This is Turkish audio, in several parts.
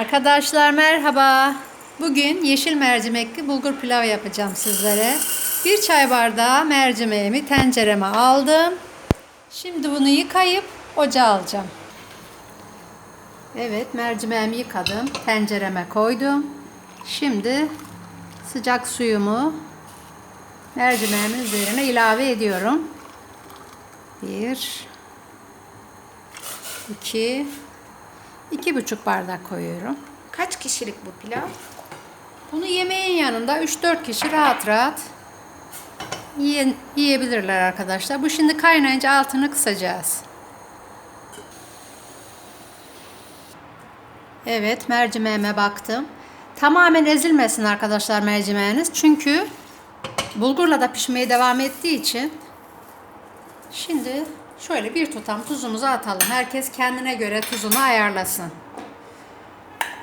Arkadaşlar merhaba. Bugün yeşil mercimekli bulgur pilav yapacağım sizlere. Bir çay bardağı mercimeğimi tencereme aldım. Şimdi bunu yıkayıp ocağa alacağım. Evet mercimeğimi yıkadım. Tencereme koydum. Şimdi sıcak suyumu mercimeğimin üzerine ilave ediyorum. Bir, iki, iki buçuk bardak koyuyorum. Kaç kişilik bu pilav? Bunu yemeğin yanında 3-4 kişi rahat rahat yiye- yiyebilirler arkadaşlar. Bu şimdi kaynayınca altını kısacağız. Evet mercimeğime baktım. Tamamen ezilmesin arkadaşlar mercimeğiniz. Çünkü bulgurla da pişmeye devam ettiği için şimdi şöyle bir tutam tuzumuzu atalım. Herkes kendine göre tuzunu ayarlasın.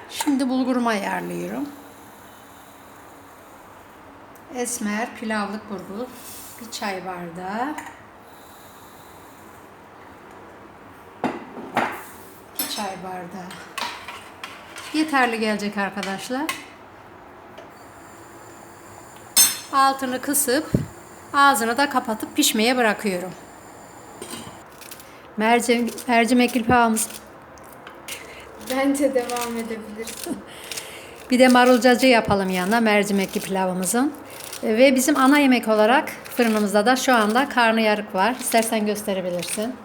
Şimdi bulgurumu ayarlıyorum. Esmer pilavlık bulgur. Bir çay bardağı. Bir çay bardağı. Yeterli gelecek arkadaşlar. Altını kısıp ağzını da kapatıp pişmeye bırakıyorum. Mercim, mercimekli pilavımız Bence devam edebilirsin. Bir de marulcacı yapalım yanına mercimekli pilavımızın. Ve bizim ana yemek olarak fırınımızda da şu anda karnıyarık var. İstersen gösterebilirsin.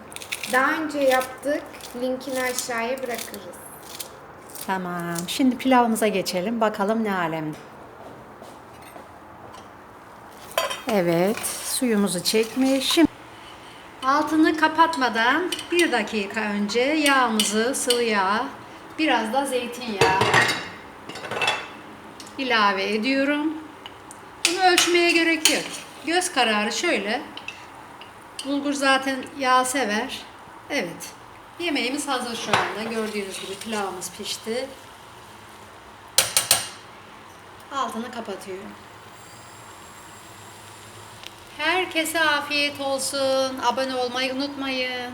Daha önce yaptık. Linkini aşağıya bırakırız. Tamam. Şimdi pilavımıza geçelim. Bakalım ne alemde. Evet. Suyumuzu çekmiş. Şimdi altını kapatmadan bir dakika önce yağımızı sıvı yağ, biraz da zeytinyağı ilave ediyorum. Bunu ölçmeye gerek yok. Göz kararı şöyle. Bulgur zaten yağ sever. Evet. Yemeğimiz hazır şu anda. Gördüğünüz gibi pilavımız pişti. Altını kapatıyorum. Herkese afiyet olsun. Abone olmayı unutmayın.